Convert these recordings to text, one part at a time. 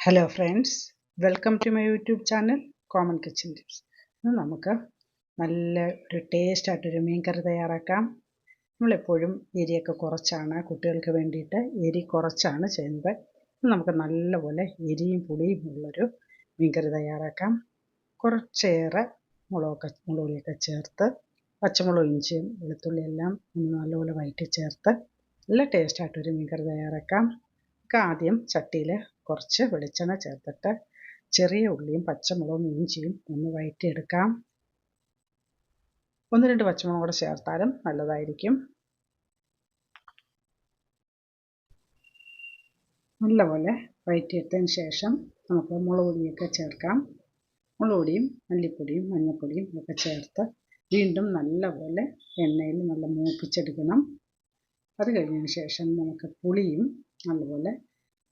Hello friends welcome to my YouTube channel common kitchen tips ഇന്ന് നമുക്ക് നല്ല ഒരു ടേസ്റ്റ് ആയിട്ടൊരു മീൻ കറി തയ്യാറാക്കാം. നമ്മളെപ്പോഴും എരിയൊക്കെ കുറച്ചാണ് കുട്ടികൾക്ക് വേണ്ടിയിട്ട് എരി കുറച്ചാണ് ചെയ്യുന്നത്. നമുക്ക് നല്ലപോലെ എരിയും പുളിയും ഉള്ളൊരു മീൻ കറി തയ്യാറാക്കാം. കുറച്ചേറെ മുളകൊക്കെ മുളകുപൊടിയൊക്കെ ചേർത്ത് പച്ചമുളക് ഇഞ്ചിയും വെളുത്തുള്ളി എല്ലാം ഒന്ന് നല്ലപോലെ വയറ്റി ചേർത്ത് നല്ല ടേസ്റ്റായിട്ടൊരു മീൻ കറി തയ്യാറാക്കാം. ആദ്യം ചട്ടിയിൽ കുറച്ച് വെളിച്ചെണ്ണ ചേർത്തിട്ട് ചെറിയ ഉള്ളിയും പച്ചമുളകും ഇഞ്ചിയും ഒന്ന് വഴറ്റിയെടുക്കാം ഒന്ന് രണ്ട് പച്ചമുളക് കൂടെ ചേർത്താലും നല്ലതായിരിക്കും. നല്ലപോലെ വഴറ്റിയെടുത്തതിന് ശേഷം നമുക്ക് മുളക് പൊടിയൊക്കെ ചേർക്കാം. മുളക് പൊടിയും മല്ലിപ്പൊടിയും മഞ്ഞൾപ്പൊടിയും ഒക്കെ ചേർത്ത് വീണ്ടും നല്ലപോലെ എണ്ണയിൽ നല്ല മൂപ്പിച്ചെടുക്കണം. അത് കഴിഞ്ഞതിന് ശേഷം നമുക്ക് പുളിയും നല്ലപോലെ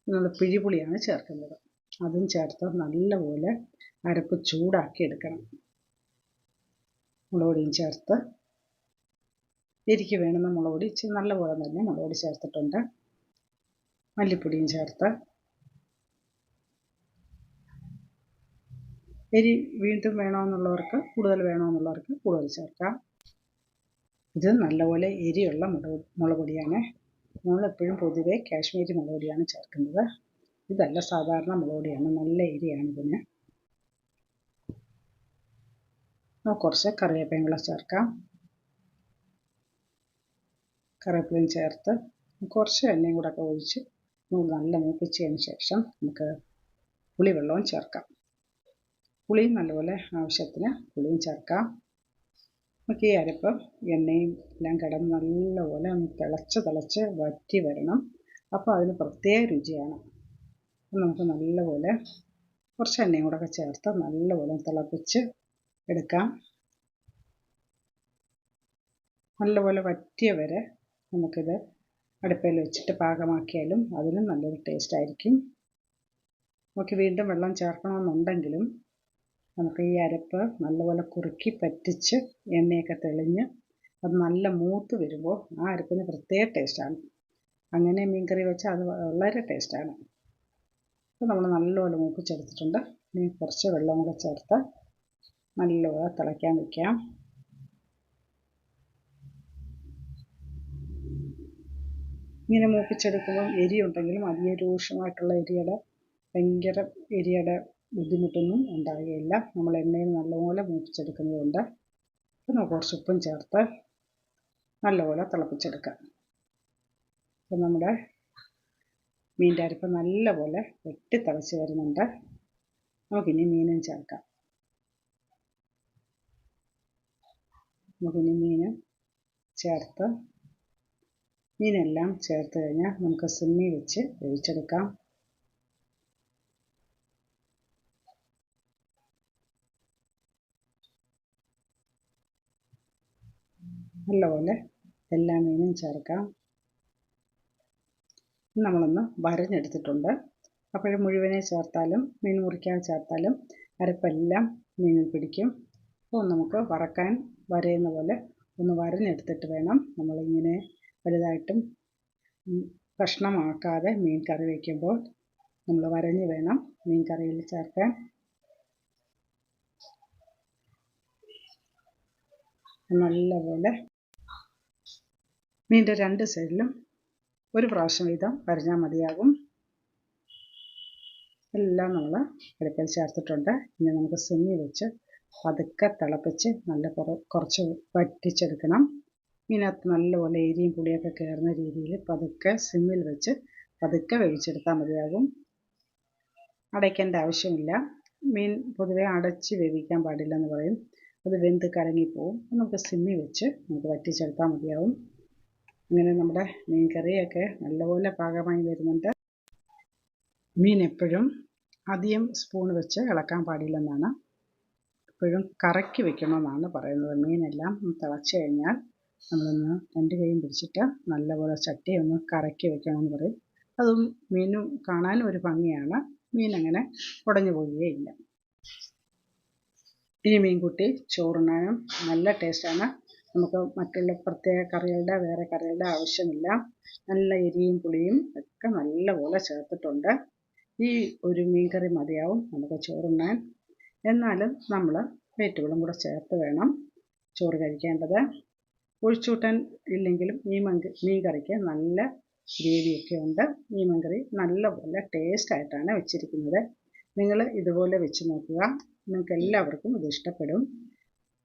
നമ്മൾ പിഴിപുളിയാണ് ചേർക്കുന്നത്. അതും ചേർത്ത് നല്ലപോലെ അരപ്പ് ചൂടാക്കി എടുക്കണം. മുളകുപൊടിയും ചേർത്ത് എരിക്ക് വേണ്ടുന്ന മുളകുപൊടി ഇച്ചിരി നല്ലപോലെ തന്നെ മുളകുപൊടി ചേർത്തിട്ടുണ്ട്. മല്ലിപ്പൊടിയും ചേർത്ത് എരി വീണ്ടും വേണമെന്നുള്ളവർക്ക് കൂടുതൽ വേണമെന്നുള്ളവർക്ക് കൂടുതൽ ചേർക്കാം. ഇത് നല്ലപോലെ എരിയുള്ള മുളക് മുളക് പൊടിയാണ് നമ്മളെപ്പോഴും പൊതുവെ കാശ്മീരി മുളക് പൊടിയാണ് ചേർക്കുന്നത്. ഇതല്ല സാധാരണ മുളക് പൊടിയാണ് നല്ല എരിയാണ് ഇതിന്. കുറച്ച് കറിവേപ്പയും കൂടെ ചേർക്കാം. കറിവേപ്പിലയും ചേർത്ത് കുറച്ച് എണ്ണയും കൂടെ ഒക്കെ ഒഴിച്ച് നല്ല മൂപ്പിച്ചതിന് ശേഷം നമുക്ക് പുളിവെള്ളവും ചേർക്കാം. പുളിയും നല്ലപോലെ ആവശ്യത്തിന് പുളിയും ചേർക്കാം. നമുക്ക് ഈ അരപ്പ് എണ്ണയും എല്ലാം കിടന്ന് നല്ലപോലെ ഒന്ന് തിളച്ച് തിളച്ച് വറ്റി വരണം. അപ്പോൾ അതിന് പ്രത്യേക രുചിയാണ്. നമുക്ക് നല്ലപോലെ കുറച്ച് എണ്ണയും കൂടെ ചേർത്ത് നല്ലപോലെ തിളപ്പിച്ച് എടുക്കാം. നല്ലപോലെ വറ്റിയ വരെ നമുക്കിത് അടുപ്പയിൽ വെച്ചിട്ട് പാകമാക്കിയാലും അതിനും നല്ലൊരു ടേസ്റ്റ് ആയിരിക്കും. നമുക്ക് വീണ്ടും വെള്ളം ചേർക്കണമെന്നുണ്ടെങ്കിലും നമുക്ക് ഈ അരപ്പ് നല്ലപോലെ കുറുക്കി പറ്റിച്ച് എണ്ണയൊക്കെ തെളിഞ്ഞ് അത് നല്ല മൂത്ത് വരുമ്പോൾ ആ അരപ്പിന് പ്രത്യേക ടേസ്റ്റാണ് അങ്ങനെ മീൻ കറി വെച്ചാൽ അത് വളരെ ടേസ്റ്റാണ് അപ്പോൾ നമ്മൾ നല്ലപോലെ മൂപ്പിച്ചെടുത്തിട്ടുണ്ട് ഇനി കുറച്ച് വെള്ളം കൂടെ ചേർത്ത് നല്ലപോലെ തിളയ്ക്കാൻ വയ്ക്കാം ഇങ്ങനെ മൂപ്പിച്ചെടുക്കുമ്പം എരിയുണ്ടെങ്കിലും ഉണ്ടെങ്കിലും അധികം രൂക്ഷമായിട്ടുള്ള എരിയുടെ ഭയങ്കര എരിയുടെ ബുദ്ധിമുട്ടൊന്നും ഉണ്ടാകുകയില്ല നമ്മൾ എണ്ണയിൽ നല്ലപോലെ മൂപ്പിച്ചെടുക്കുന്നതുകൊണ്ട് പിന്നെ കുറച്ച് ഉപ്പും ചേർത്ത് നല്ലപോലെ തിളപ്പിച്ചെടുക്കാം. അപ്പം നമ്മുടെ മീന്റെ അരിപ്പ് നല്ലപോലെ വെട്ടി തിളച്ച് വരുന്നുണ്ട്. നമുക്കിനി മീനും ചേർക്കാം. നമുക്കിനി മീൻ ചേർത്ത് മീനെല്ലാം ചേർത്ത് കഴിഞ്ഞാൽ നമുക്ക് സിമ്മി വെച്ച് വേവിച്ചെടുക്കാം. നല്ലപോലെ എല്ലാ മീനും ചേർക്കാം. നമ്മളൊന്ന് വരഞ്ഞെടുത്തിട്ടുണ്ട്. അപ്പോൾ മുഴുവനെ ചേർത്താലും മീൻ മുറിക്കാൻ ചേർത്താലും അരപ്പെല്ലാം മീനിൽ പിടിക്കും. അപ്പോൾ നമുക്ക് വറക്കാൻ വരയുന്ന പോലെ ഒന്ന് വരഞ്ഞെടുത്തിട്ട് വേണം നമ്മളിങ്ങനെ വലുതായിട്ടും കഷ്ണമാക്കാതെ മീൻ കറി വയ്ക്കുമ്പോൾ നമ്മൾ വരഞ്ഞ് വേണം മീൻ കറിയിൽ ചേർക്കാൻ. നല്ലപോലെ മീന്റെ രണ്ട് സൈഡിലും ഒരു പ്രാവശ്യം വീതം വരഞ്ഞാൽ മതിയാകും. എല്ലാം നമ്മൾ അടുപ്പിൽ ചേർത്തിട്ടുണ്ട്. ഇനി നമുക്ക് സിമ്മി വെച്ച് പതുക്കെ തിളപ്പിച്ച് നല്ല കുറച്ച് വറ്റിച്ചെടുക്കണം. ഇതിനകത്ത് നല്ലപോലെ എരിയും പുളിയൊക്കെ കയറുന്ന രീതിയിൽ പതുക്കെ സിമ്മിൽ വെച്ച് പതുക്കെ വേവിച്ചെടുത്താൽ മതിയാകും. അടയ്ക്കേണ്ട ആവശ്യമില്ല. മീൻ പൊതുവെ അടച്ച് വേവിക്കാൻ പാടില്ലെന്ന് പറയും. അത് വെന്ത് കലങ്ങിപ്പോവും നമുക്ക് സിമ്മി വെച്ച് നമുക്ക് വറ്റിച്ചെടുത്താൽ മതിയാവും. ഇങ്ങനെ നമ്മുടെ മീൻ കറിയൊക്കെ നല്ലപോലെ പാകമായി വരുന്നുണ്ട്. മീൻ എപ്പോഴും അധികം സ്പൂൺ വെച്ച് ഇളക്കാൻ പാടില്ലെന്നാണ്. എപ്പോഴും കറക്കി വെക്കണമെന്നാണ് പറയുന്നത്. മീനെല്ലാം തിളച്ച് കഴിഞ്ഞാൽ നമ്മളൊന്ന് രണ്ട് കൈയും പിടിച്ചിട്ട് നല്ലപോലെ ചട്ടി ഒന്ന് കറക്കി വെക്കണമെന്ന് പറയും. അതും മീനും കാണാനും ഒരു ഭംഗിയാണ്. മീൻ അങ്ങനെ ഉടഞ്ഞു പോവുകയില്ല. ഈ മീൻകുട്ടി ചോറുണ്ണാനും നല്ല ടേസ്റ്റാണ്. നമുക്ക് മറ്റുള്ള പ്രത്യേക കറികളുടെ വേറെ കറികളുടെ ആവശ്യമില്ല. നല്ല എരിയും പുളിയും ഒക്കെ നല്ലപോലെ ചേർത്തിട്ടുണ്ട്. ഈ ഒരു മീൻ കറി മതിയാവും നമുക്ക് ചോറുണ്ണാൻ. എന്നാലും നമ്മൾ വെജിറ്റബിളും കൂടെ ചേർത്ത് വേണം ചോറ് കഴിക്കേണ്ടത്. ഒഴിച്ചൂട്ടാൻ ഇല്ലെങ്കിലും ഈ മീൻ മീൻ കറിക്ക് നല്ല ഗ്രേവിയൊക്കെ ഉണ്ട്. മീൻ കറി നല്ലപോലെ ടേസ്റ്റായിട്ടാണ് വെച്ചിരിക്കുന്നത്. നിങ്ങൾ ഇതുപോലെ വെച്ച് നോക്കുക. നിങ്ങൾക്ക് എല്ലാവർക്കും ഇത് ഇഷ്ടപ്പെടും.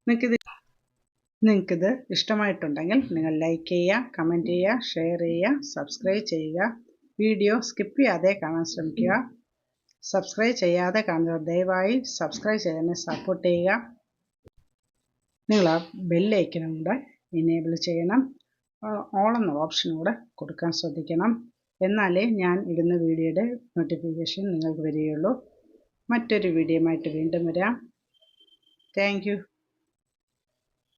നിങ്ങൾക്കിത് നിങ്ങൾക്കിത് ഇഷ്ടമായിട്ടുണ്ടെങ്കിൽ നിങ്ങൾ ലൈക്ക് ചെയ്യുക കമന്റ് ചെയ്യുക ഷെയർ ചെയ്യുക സബ്സ്ക്രൈബ് ചെയ്യുക. വീഡിയോ സ്കിപ്പ് ചെയ്യാതെ കാണാൻ ശ്രമിക്കുക. സബ്സ്ക്രൈബ് ചെയ്യാതെ കാണുന്നവർ ദയവായി സബ്സ്ക്രൈബ് ചെയ്യാനെ സപ്പോർട്ട് ചെയ്യുക. നിങ്ങൾ ആ ബെല്ലൈക്കനും കൂടെ എനേബിൾ ചെയ്യണം. ഓൾ എന്ന ഓപ്ഷൻ കൂടെ കൊടുക്കാൻ ശ്രദ്ധിക്കണം. എന്നാലേ ഞാൻ ഇടുന്ന വീഡിയോയുടെ നോട്ടിഫിക്കേഷൻ നിങ്ങൾക്ക് വരികയുള്ളൂ. മറ്റൊരു വീഡിയോ ആയിട്ട് വീണ്ടും വരാം. താങ്ക്